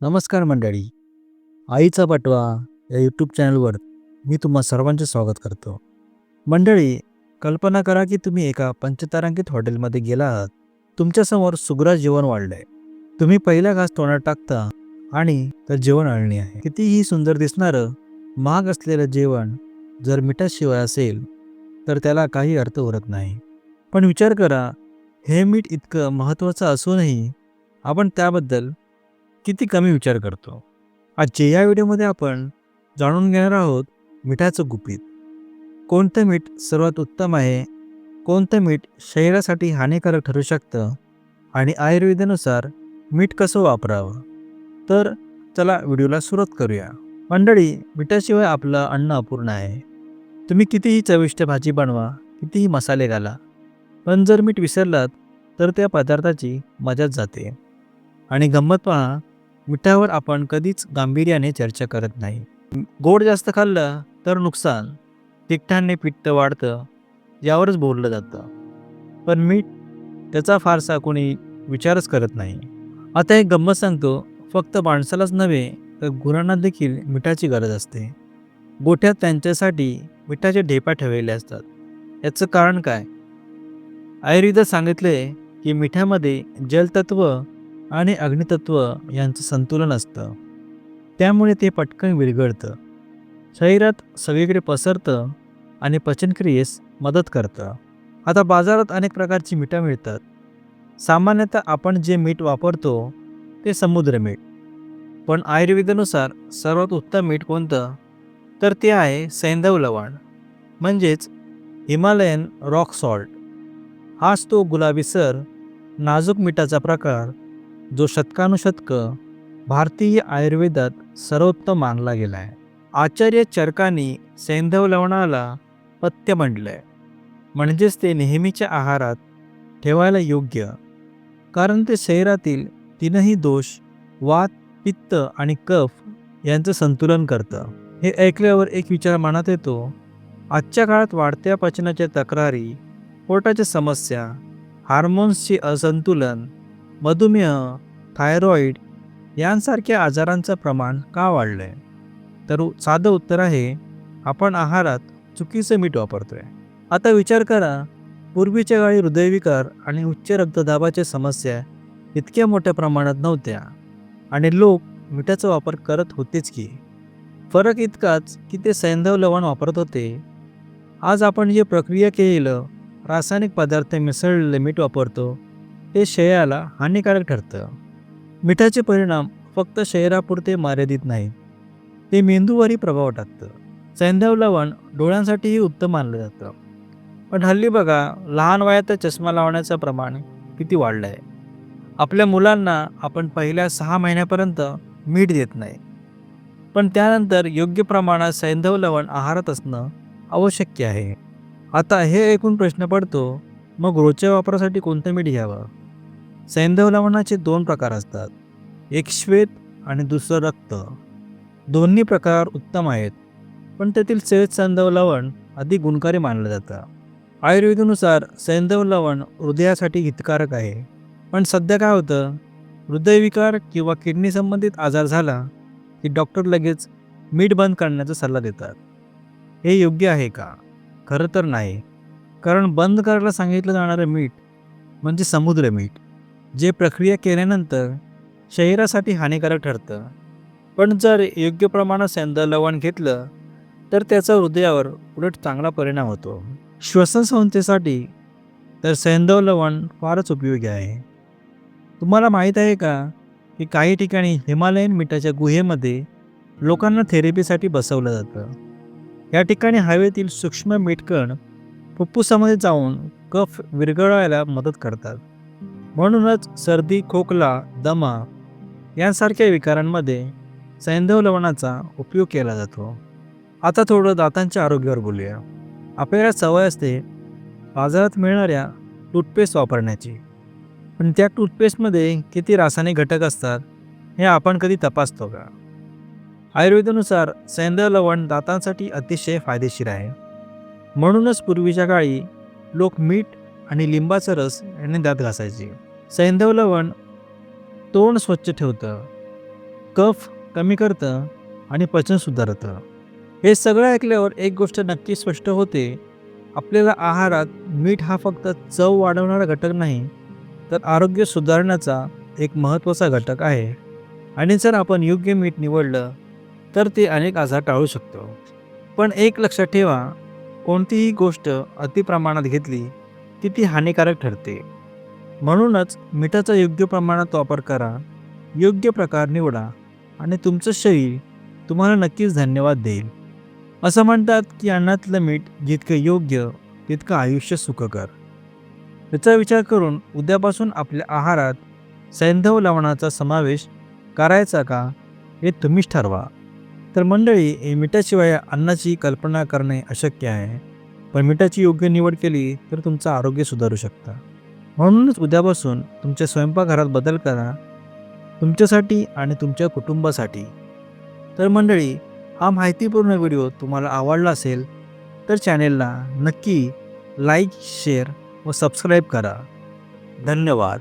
नमस्कार मंडळी. आईचा बटवा या यूट्यूब चॅनलवर मी तुम्हा सर्वांचे स्वागत करतो. मंडळी कल्पना करा की तुम्ही एका पंचतारांकित हॉटेलमध्ये गेला आहात तुमच्यासमोर सुग्रा जेवण वाढलंय. तुम्ही पहिला घास तोंडात टाकता आणि तर जेवण आणणे आहे. कितीही सुंदर दिसणारं महाग असलेलं जेवण जर मिठाशिवाय असेल तर त्याला काही अर्थ उरत नाही. पण विचार करा हे मीठ इतकं महत्त्वाचं असूनही आपण त्याबद्दल किती कमी विचार करतो? आजच्या या व्हिडिओमध्ये आपण जाणून घेणार आहोत मिठाचं गुपित. कोणतं मीठ सर्वात उत्तम आहे? कोणतं मीठ शरीरासाठी हानिकारक ठरू शकतं? आणि आयुर्वेदानुसार मीठ कसं वापरावं? तर चला व्हिडिओला सुरुवात करूया. मंडळी मिठाशिवाय आपलं अन्न अपूर्ण आहे. तुम्ही कितीही चविष्ट भाजी बनवा कितीही मसाले घाला पण जर मीठ विसरलात तर त्या पदार्थाची मजाच जाते. आणि गंमत पहा मिठावर आपण कधीच गांभीर्याने चर्चा करत नाही. गोड जास्त खाल्लं तर नुकसान. तिखटाने पित्त वाढतं यावरच बोललं जातं. पण मीठ त्याचा फारसा कोणी विचारच करत नाही. आता एक गंमत सांगतो फक्त माणसालाच नव्हे तर गुरांना देखील मिठाची गरज असते. गोठ्यात त्यांच्यासाठी मिठाचे ढेपा ठेवलेले असतात. याचं कारण काय? आयुर्वेदात सांगितले की मिठामध्ये जलतत्व आणि अग्नितत्व यांचं संतुलन असतं. त्यामुळे ते पटकन विरघळतं. शरीरात सगळीकडे पसरतं आणि पचनक्रियेस मदत करतं. आता बाजारात अनेक प्रकारची मिठं मिळतात. सामान्यतः आपण जे मीठ वापरतो ते समुद्र मीठ. पण आयुर्वेदानुसार सर्वात उत्तम मीठ कोणतं? तर ते आहे सैंधव लवण म्हणजेच हिमालयन रॉक सॉल्ट. हाच तो गुलाबीसर नाजूक मिठाचा प्रकार जो शतकानुशतकं भारतीय आयुर्वेदात सर्वोत्तम मानला गेला आहे आचार्य चरकांनी सैंधव लवणाला पथ्य म्हटलंय म्हणजेच ते नेहमीच्या आहारात ठेवायला योग्य. कारण ते शरीरातील तीनही दोष वात पित्त आणि कफ यांचं संतुलन करतं. हे ऐकल्यावर एक विचार मनात येतो आजच्या काळात वाढत्या पचनाच्या तक्रारी पोटाच्या समस्या हार्मोन्सचे असंतुलन मधुमेह थायरॉईड यांसारख्या आजारांचं प्रमाण का वाढलं आहे तर साधं उत्तर आहे आपण आहारात चुकीचं मीठ वापरतोय. आता विचार करा पूर्वीच्या काळी हृदयविकार आणि उच्च रक्तदाबाच्या समस्या इतक्या मोठ्या प्रमाणात नव्हत्या आणि लोक मिठाचा वापर करत होतेच की. फरक इतकाच की ते सैंधव लवण वापरत होते. आज आपण जे प्रक्रिया केलेलं रासायनिक पदार्थ मिसळलेलं मीठ वापरतो हे शरीराला हानिकारक ठरतं. मिठाचे परिणाम फक्त शरीरापुरते मर्यादित नाही. ते मेंदूवरही प्रभाव टाकतं. सैंधव लवण डोळ्यांसाठीही उत्तम मानलं जातं. पण हल्ली बघा लहान वयात चष्मा लावण्याचं प्रमाण किती वाढलं आहे आपल्या मुलांना आपण पहिल्या सहा महिन्यापर्यंत मीठ देत नाही. पण त्यानंतर योग्य प्रमाणात सैंधव लवण आहारात असणं आवश्यक आहे. आता हे ऐकून प्रश्न पडतो मग रोजच्या वापरासाठी कोणतं मीठ घ्यावं? सैंधव लवणाचे दोन प्रकार असतात. एक श्वेत आणि दुसरं रक्त. दोन्ही प्रकार उत्तम आहेत पण त्यातील श्वेत सैंधव लवण अधिक गुणकारी मानलं जातं. आयुर्वेदानुसार सैंधव लवण हृदयासाठी हितकारक आहे. पण सध्या काय होतं? हृदयविकार किंवा किडनी संबंधित आजार झाला की डॉक्टर लगेच मीठ बंद करण्याचा सल्ला देतात. हे योग्य आहे का? खरं तर नाही. कारण बंद करायला सांगितलं जाणारं मीठ म्हणजे समुद्र मीठ जे प्रक्रिया केल्यानंतर शरीरासाठी हानिकारक ठरतं. पण जर योग्य प्रमाणात सेंद लवण घेतलं तर त्याचा हृदयावर उलट चांगला परिणाम होतो. श्वसन संस्थेसाठी तर सैंदव लवण फारच उपयोगी आहे. तुम्हाला माहीत आहे का की काही ठिकाणी हिमालयन मिठाच्या गुहेमध्ये लोकांना थेरपीसाठी बसवलं जातं. या ठिकाणी हवेतील सूक्ष्म मीठकण फुफ्फुसामध्ये जाऊन कफ विरघळायला मदत करतात. म्हणूनच सर्दी खोकला दमा यांसारख्या विकारांमध्ये सैंधव लवणाचा उपयोग केला जातो. आता थोडं दातांच्या आरोग्यावर बोलूया. आपल्याला सवय असते बाजारात मिळणाऱ्या टूथपेस्ट वापरण्याची. पण त्या टूथपेस्टमध्ये किती रासायनिक घटक असतात हे आपण कधी तपासतो का? आयुर्वेदानुसार सैंधव लवण दातांसाठी अतिशय फायदेशीर आहे. म्हणूनच पूर्वीच्या काळी लोक मीठ आणि लिंबाचा रस याने दात घासायचे. सैंधव लवण तोंड स्वच्छ ठेवतं कफ कमी करतं आणि पचन सुधारतं. हे सगळं ऐकल्यावर एक गोष्ट नक्की स्पष्ट होते आपल्याला आहारात मीठ हा फक्त चव वाढवणारा घटक नाही तर आरोग्य सुधारण्याचा एक महत्त्वाचा घटक आहे. आणि जर आपण योग्य मीठ निवडलं तर ते अनेक आजार टाळू शकतो. पण एक लक्षात ठेवा कोणतीही गोष्ट अतिप्रमाणात घेतली की ती हानिकारक ठरते. म्हणूनच मिठाचा योग्य प्रमाणात वापर करा योग्य प्रकार निवडा आणि तुमचं शरीर तुम्हाला नक्कीच धन्यवाद देईल. असं म्हणतात की अन्नातलं मीठ जितकं योग्य तितकं आयुष्य सुखकर. याचा विचार करून उद्यापासून आपल्या आहारात सैंधव लवणाचा समावेश करायचा का हे तुम्हीच ठरवा. तर मंडळी हे मिठाशिवाय अन्नाची कल्पना करणे अशक्य आहे. पण मिठाची योग्य निवड केली तर तुमचं आरोग्य सुधारू शकतं. म्हणूनच उद्यापासून तुमच्या स्वयंपाकघरात बदल करा तुमच्यासाठी आणि तुमच्या कुटुंबासाठी. तर मंडळी हा माहितीपूर्ण व्हिडिओ तुम्हाला आवडला असेल तर चॅनेलला नक्की लाईक शेअर व सबस्क्राईब करा. धन्यवाद.